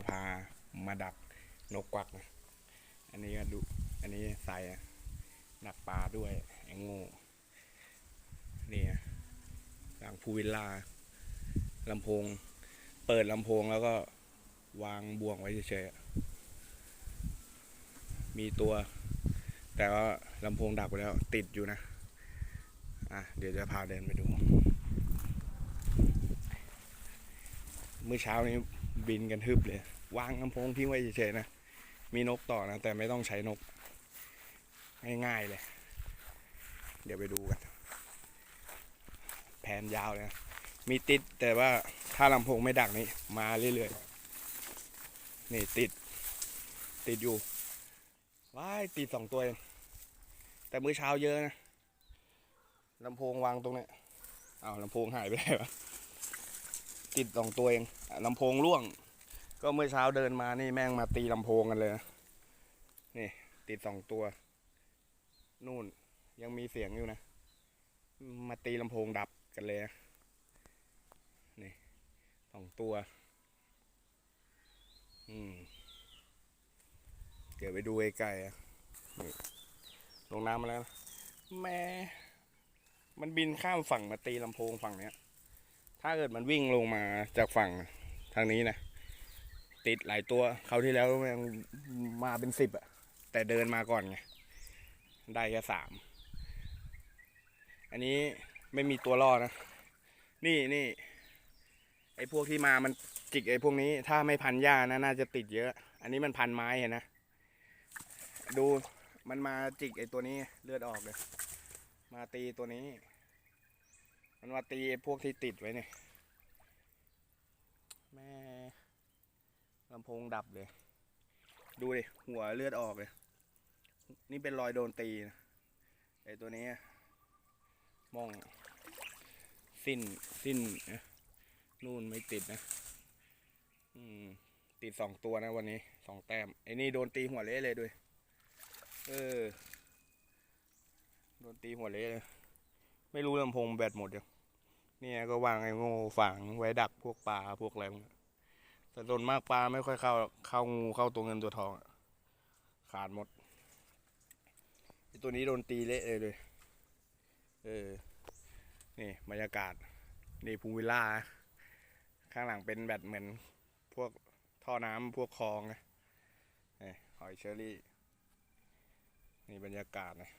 จะพามาดักนกกวักนะ อันนี้ก็ดู อันนี้ใส่อะดักปลาด้วยไอ้โง่นี่หลังพูวิลล่าลำโพง เปิดลำโพงแล้วก็วางบ่วงไว้เฉยๆ มีตัว แต่ว่าลำโพงดักไปแล้วติดอยู่นะ อะ เดี๋ยวจะพาเดินไปดู เมื่อเช้านี้ บินกันฮึบเลย วางลำโพงทิ้งไว้เฉยๆนะ มีนกต่อนะ แต่ไม่ต้องใช้นก ง่ายๆเลย เดี๋ยวไปดูกัน แผนยาวเลยนะ มีติดแต่ว่าถ้าลำโพงไม่ดักนี่มาเรื่อยๆ นี่ติด ติดอยู่ ว้ายติดสองตัวเองแต่มื้อเช้าเยอะนะลำโพงวางตรงนี้อ้าวลำโพงหายไปไหนวะ ติดสองตัวเองลำโพงร่วง ก็เมื่อเช้าเดินมานี่แม่งมาตีลำโพงกันเลยนี่ ติดสองตัว นู่นยังมีเสียงอยู่นะ มาตีลำโพงดับกันเลยนี่สองตัว อืมเดี๋ยวไปดูไกลๆอะนี่ลงน้ำมาแล้วนะแม่ มันบินข้ามฝั่งมาตีลำโพงฝั่งเนี้ย ถ้าเกิดมันวิ่งลงมาจากฝั่งทางนี้นะ ติดหลายตัวเขาวที่แล้วมันมาเป็นสิบอะแต่เดินมาก่อนไง ได้แค่สาม อันนี้ไม่มีตัวล่อนะ นี่นี่ไอ้พวกที่มามันจิกไอ้พวกนี้ถ้าไม่พันหญ้านะน่าจะติดเยอะ อันนี้มันพันไม้เห็นนะ ดูมันมาจิกไอ้ตัวนี้เลือดออกเลย มาตีตัวนี้ มันมาตีพวกที่ติดไว้เนี่ย แม่ลำโพงดับเลย ดูดิ หัวเลือดออกเลย นี่เป็นรอยโดนตีนะไอตัวนี้มอง สิ้น สิ้นนะนู่นไม่ติดนะ อืม ติดสองตัวนะวันนี้ สองแต้ม ไอ้นี่โดนตีหัวเละเลยด้วย เออ โดนตีหัวเละเลย ไม่รู้ลำโพงแบตหมดยังเนี่ยก็วางไอ้ง่ฝังไว้ดักพวกปลาพวกอะไรพวกนั้แต่ส่วนมากปลาไม่ค่อยเข้าเข้างูเข้าตัวเงินตัวทองอะขาดหมดตัวนี้โดนตีเละเลยเลยเออนี่บรรยากาศนี่พูลวิลล่า ข้างหลังเป็นแบบเหมือนพวกท่อน้ำพวกคลองนะหอยเชอรี่ นี่บรรยากาศนะ